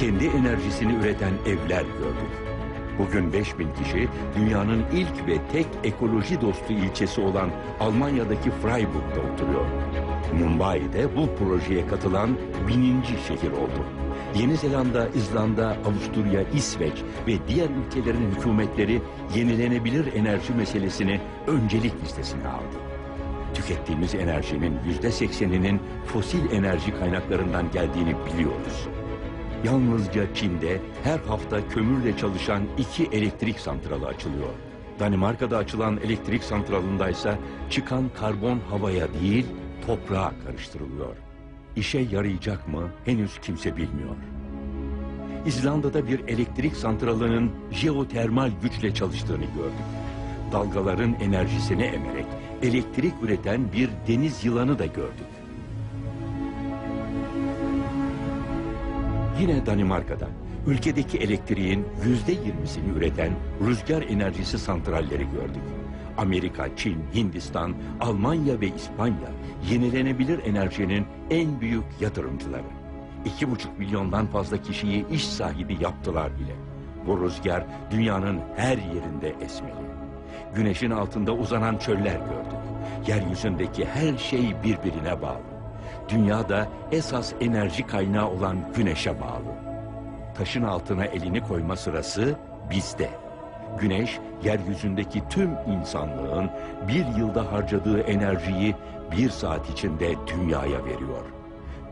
kendi enerjisini üreten evler gördük. Bugün 5000 kişi dünyanın ilk ve tek ekoloji dostu ilçesi olan Almanya'daki Freiburg'da oturuyor. Mumbai'de bu projeye katılan bininci şehir oldu. Yeni Zelanda, İzlanda, Avusturya, İsveç ve diğer ülkelerin hükümetleri yenilenebilir enerji meselesini öncelik listesine aldı. Tükettiğimiz enerjinin yüzde sekseninin fosil enerji kaynaklarından geldiğini biliyoruz. Yalnızca Çin'de her hafta kömürle çalışan iki elektrik santralı açılıyor. Danimarka'da açılan elektrik santralındaysa çıkan karbon havaya değil toprağa karıştırılıyor. İşe yarayacak mı henüz kimse bilmiyor. İzlanda'da bir elektrik santralının jeotermal güçle çalıştığını gördük. Dalgaların enerjisini emerek elektrik üreten bir deniz yılanı da gördük. Yine Danimarka'da ülkedeki elektriğin yüzde yirmisini üreten rüzgar enerjisi santralleri gördük. Amerika, Çin, Hindistan, Almanya ve İspanya yenilenebilir enerjinin en büyük yatırımcıları. İki buçuk milyondan fazla kişiyi iş sahibi yaptılar bile. Bu rüzgar dünyanın her yerinde esmeli. Güneşin altında uzanan çöller gördük. Yeryüzündeki her şey birbirine bağlı. Dünyada esas enerji kaynağı olan güneşe bağlı. Taşın altına elini koyma sırası bizde. Güneş, yeryüzündeki tüm insanlığın bir yılda harcadığı enerjiyi bir saat içinde dünyaya veriyor.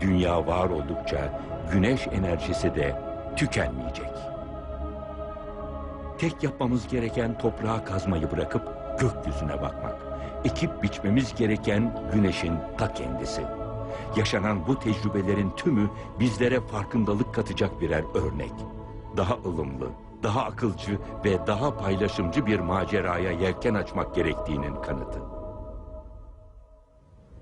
Dünya var oldukça güneş enerjisi de tükenmeyecek. Tek yapmamız gereken toprağa kazmayı bırakıp gökyüzüne bakmak. Ekip biçmemiz gereken güneşin ta kendisi. Yaşanan bu tecrübelerin tümü bizlere farkındalık katacak birer örnek. Daha ılımlı, daha akılcı ve daha paylaşımcı bir maceraya yelken açmak gerektiğinin kanıtı.